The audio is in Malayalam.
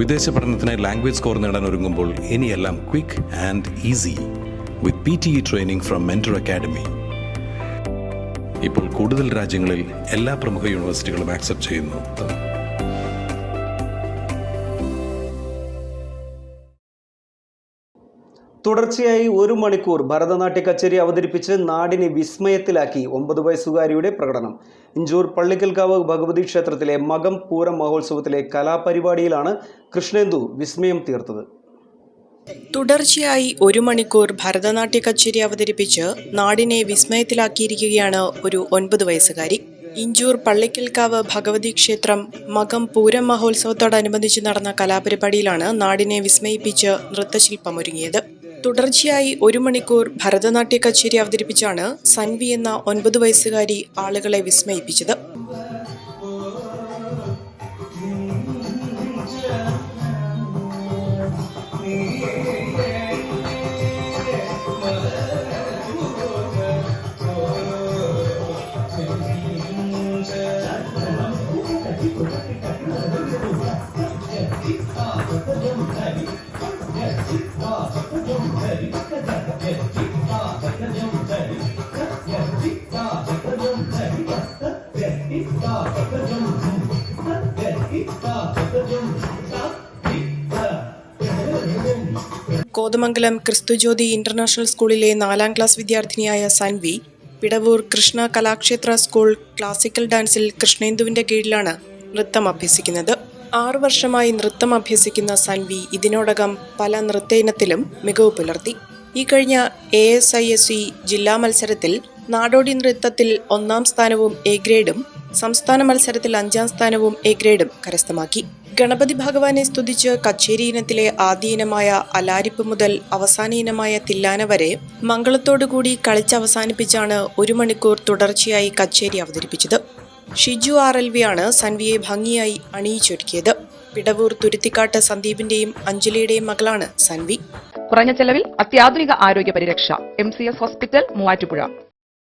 വിദേശ പഠനത്തിനായി ലാംഗ്വേജ് സ്കോർ നേടാൻ ഒരുങ്ങുമ്പോൾ ഇനിയെല്ലാം quick and easy with P T E training from Mentor Academy ഇപ്പോൾ കൂടുതൽ രാജ്യങ്ങളിൽ എല്ലാ പ്രമുഖ യൂണിവേഴ്സിറ്റികളും ആക്സെപ്റ്റ് ചെയ്യുന്നു. തുടർച്ചയായി ഒരു മണിക്കൂർ ഭരതനാട്യ കച്ചേരി അവതരിപ്പിച്ച് നാടിനെ വിസ്മയത്തിലാക്കി ഒമ്പത് വയസ്സുകാരിയുടെ പ്രകടനം. ഇഞ്ചൂർ പള്ളിക്കൽക്കാവ് ഭഗവതി ക്ഷേത്രത്തിലെ മകം പൂരം മഹോത്സവത്തിലെ കലാപരിപാടിയിലാണ് കൃഷ്ണേന്ദു വിസ്മയം തീർത്തത്. തുടർച്ചയായി ഒരു മണിക്കൂർ ഭരതനാട്യ കച്ചേരി അവതരിപ്പിച്ച് നാടിനെ വിസ്മയത്തിലാക്കിയിരിക്കുകയാണ് ഒരു ഒൻപത് വയസ്സുകാരി. ഇഞ്ചൂർ പള്ളിക്കൽക്കാവ് ഭഗവതി ക്ഷേത്രം മകം പൂരം മഹോത്സവത്തോടനുബന്ധിച്ച് നടന്ന കലാപരിപാടിയിലാണ് നാടിനെ വിസ്മയിപ്പിച്ച് നൃത്തശില്പമൊരുങ്ങിയത്. തുടർച്ചയായി ഒരു മണിക്കൂർ ഭരതനാട്യ കച്ചേരി അവതരിപ്പിച്ചാണ് സൻവി എന്ന ഒൻപത് വയസ്സുകാരി ആളുകളെ വിസ്മയിപ്പിച്ചത്. കോതമംഗലം ക്രിസ്തുജ്യോതി ഇന്റർനാഷണൽ സ്കൂളിലെ നാലാം ക്ലാസ് വിദ്യാർത്ഥിനിയായ സൻവി പിടവൂർ കൃഷ്ണ കലാക്ഷേത്ര സ്കൂൾ ക്ലാസിക്കൽ ഡാൻസിൽ കൃഷ്ണേന്ദുവിന്റെ കീഴിലാണ് നൃത്തം അഭ്യസിക്കുന്നത്. ആറു വർഷമായി നൃത്തം അഭ്യസിക്കുന്ന സൻവി ഇതിനോടകം പല നൃത്ത ഇനത്തിലും മികവ് പുലർത്തി. ഈ കഴിഞ്ഞ A S I S E ജില്ലാ മത്സരത്തിൽ നാടോടി നൃത്തത്തിൽ ഒന്നാം സ്ഥാനവും എ ഗ്രേഡും സംസ്ഥാന മത്സരത്തിൽ അഞ്ചാം സ്ഥാനവും എ ഗ്രേഡും കരസ്ഥമാക്കി. ഗണപതി ഭഗവാനെ സ്തുതിച്ച് കച്ചേരി ഇനത്തിലെ ആദ്യ ഇനമായ അലാരിപ്പ് മുതൽ അവസാന ഇനമായ തില്ലാന വരെ മംഗളത്തോടുകൂടി കളിച്ചവസാനിപ്പിച്ചാണ് ഒരു മണിക്കൂർ തുടർച്ചയായി കച്ചേരി അവതരിപ്പിച്ചത്. ഷിജു ആർ എൽ വി ആണ് സൻവിയെ ഭംഗിയായി അണിയിച്ചൊരുക്കിയത്. പിടവൂർ തുരുത്തിക്കാട്ട് സന്ദീപിന്റെയും അഞ്ജലിയുടെയും മകളാണ് സൻവി. കുറഞ്ഞ ചെലവിൽ അത്യാധുനിക ആരോഗ്യ പരിരക്ഷ. M C S hospital Muvattupuzha.